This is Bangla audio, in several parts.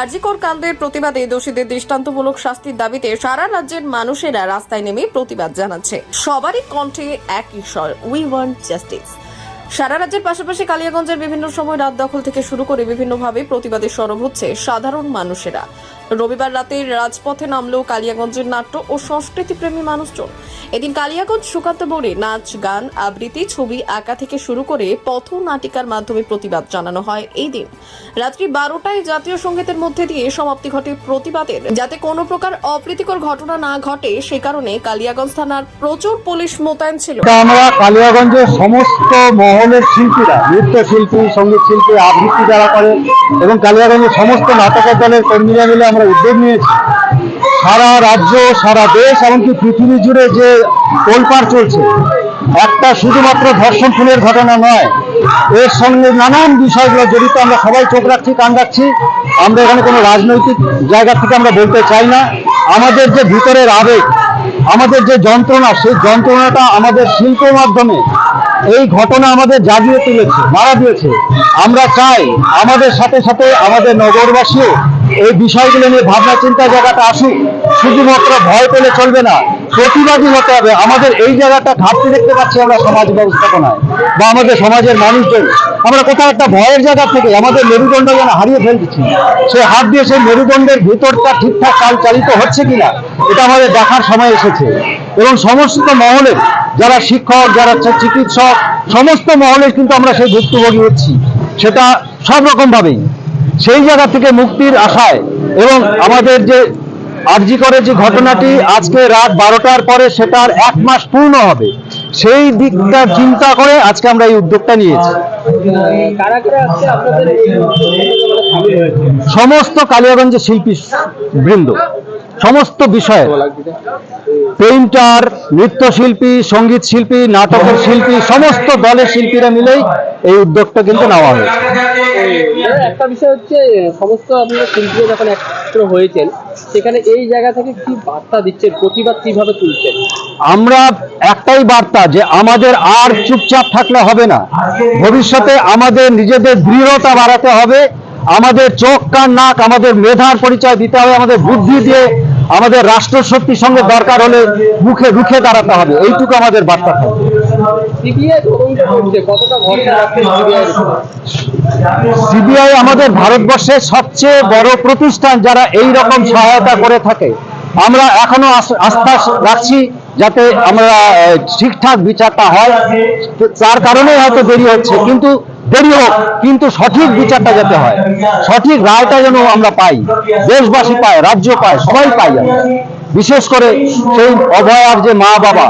আরজিকর কাণ্ডের প্রতিবাদে দোষীদের দৃষ্টান্তমূলক শাস্তির দাবিতে সারা রাজ্যের মানুষেরা রাস্তায় নেমে প্রতিবাদ জানাচ্ছে। সবারই কণ্ঠে একই স্বর উই ওয়ান্ট জাস্টিস সারা রাজ্যের পাশাপাশি কালিয়াগঞ্জের বিভিন্ন সময় রাত দখল থেকে শুরু করে বিভিন্নভাবে প্রতিবাদে সরব হচ্ছে সাধারণ মানুষেরা। রবিবার রাতে রাজপথে নামলো কালিয়াগঞ্জের নাট্য ও সংস্কৃতিপ্রেমী মানুষজন। এদিন কালিয়াগঞ্জ সুকান্ত মোড়ে নাচ, গান, আবৃত্তি, ছবি আঁকা থেকে শুরু করে পথ নাটিকার মাধ্যমে প্রতিবাদ জানানো হয় এই দিন। রাত্রি বারোটায় জাতীয় সঙ্গীতের মধ্যে দিয়ে সমাপ্তি ঘটে প্রতিবাদের। যাতে কোনো প্রকার অপ্রীতিকর ঘটনা না ঘটে, সে কারণে কালিয়াগঞ্জ থানার প্রচুর পুলিশ মোতায়েন ছিল। আমরা কালিয়াগঞ্জের সমস্ত মহলের শিল্পীরা নৃত্য শিল্পী সংগীত শিল্পী আবৃত্তি যারা করে এবং কালিয়াগঞ্জের সমস্ত নাটকের দলের কর্মীরা মিলে আমরা উদ্যোগ নিয়েছি। সারা রাজ্য, সারা দেশ, এমনকি পৃথিবী জুড়ে যে তোলপাড় চলছে, একটা শুধুমাত্র ধর্ষণ খুনের ঘটনা নয়, এর সঙ্গে নানান বিষয়গুলো জড়িত আমরা সবাই চোখ রাখছি, কান রাখছি। আমরা এখানে কোনো রাজনৈতিক জায়গা থেকে আমরা বলতে চাই না। আমাদের যে ভিতরের আবেগ, আমাদের যে যন্ত্রণা, সেই যন্ত্রণাটা আমাদের শিল্প মাধ্যমে এই ঘটনা আমাদের জাগিয়ে তুলেছে, মারা দিয়েছে। আমরা চাই আমাদের সাথে সাথে আমাদের নগরবাসীও এই বিষয়গুলো নিয়ে ভাবনা চিন্তা জায়গাটা আসুক। শুধুমাত্র ভয় পেলে চলবে না, প্রতিবাদী হতে হবে। আমাদের এই জায়গাটা ঘাটতি দেখতে পাচ্ছি আমরা সমাজ ব্যবস্থাপনায় বা আমাদের সমাজের মানুষজন আমরা কোথাও একটা ভয়ের জায়গা থেকে আমাদের মেরুদণ্ড যেন হারিয়ে ফেলতেছি সে হাত দিয়ে সেই মেরুদণ্ডের ভিতরটা ঠিকঠাক কাল চালিত হচ্ছে কিনা, এটা আমাদের দেখার সময় এসেছে। এবং সমস্ত মহলের যারা শিক্ষক, যারা চিকিৎসক, সমস্ত মহলের কিন্তু আমরা সেই ভুক্তভোগী হচ্ছি। সেটা সব রকম ভাবেই সেই জায়গা থেকে মুক্তির আশায় এবং আমাদের যে আরজি করে যে ঘটনাটি আজকে রাত বারোটার পরে সেটার এক মাস পূর্ণ হবে, সেই দিকটা চিন্তা করে আজকে আমরা এই উদ্যোগটা নিয়েছি। সমস্ত কালিয়াগঞ্জের শিল্পী বৃন্দ সমস্ত বিষয়ে পেইন্টার নৃত্যশিল্পী সংগীত শিল্পী নাটকের শিল্পী সমস্ত দলের শিল্পীরা মিলেই এই উদ্যোগটা কিন্তু নেওয়া হয়েছে। একটা বিষয় হচ্ছে সমস্ত আপনারা শিল্পীরা যখন একত্র হয়েছেন সেখানে এই জায়গা থেকে কি বার্তা দিচ্ছেন? প্রতিবাদ কীভাবে তুলছেন? আমরা একটাই বার্তা যে আমাদের আর চুপচাপ থাকলে হবে না। ভবিষ্যতে আমাদের নিজেদের দৃঢ়তা বাড়াতে হবে। আমাদের চোখ কান নাক আমাদের মেধার পরিচয় দিতে হবে আমাদের বুদ্ধি দিয়ে আমাদের রাষ্ট্র শক্তির সঙ্গে দরকার হলে মুখে রুখে দাঁড়াতে হবে। এইটুকু আমাদের বার্তা থাকবে সিবিআই আমাদের ভারতবর্ষের সবচেয়ে বড় প্রতিষ্ঠান যারা এই রকম সহায়তা করে থাকে। আমরা এখনও আস- আস্থা রাখছি যাতে আমরা ঠিকঠাক বিচারটা হয়। তার কারণে হয়তো দেরি হচ্ছে, কিন্তু দেরি হোক, কিন্তু সঠিক বিচারটা যাতে হয়। সঠিক রায়টা যেন আমরা পাই, দেশবাসী পায়, রাজ্য পায়, সবাই পাই আমরা। বিশেষ করে সেই অভয়ার যে মা বাবা,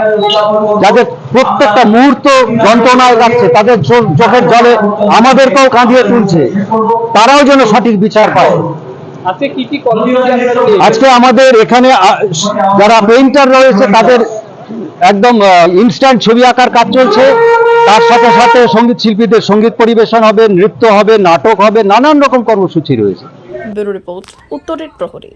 যাদের প্রত্যেকটা মুহূর্ত যন্ত্রণায় যাচ্ছে তাদের চোখ- চোখের জলে আমাদেরকেও কাঁদিয়ে তুলছে, তারাও যেন সঠিক বিচার পায়। আজকে আমাদের এখানে যারা পেইন্টার রয়েছে তাদের একদম ইনস্ট্যান্ট ছবি আঁকার কাজ চলছে। তার সাথে সাথে সংগীত শিল্পীদের সংগীত পরিবেশন হবে নৃত্য হবে নাটক হবে নানান রকম কর্মসূচি রয়েছে। ব্যুরো রিপোর্ট উত্তরের প্রহরী।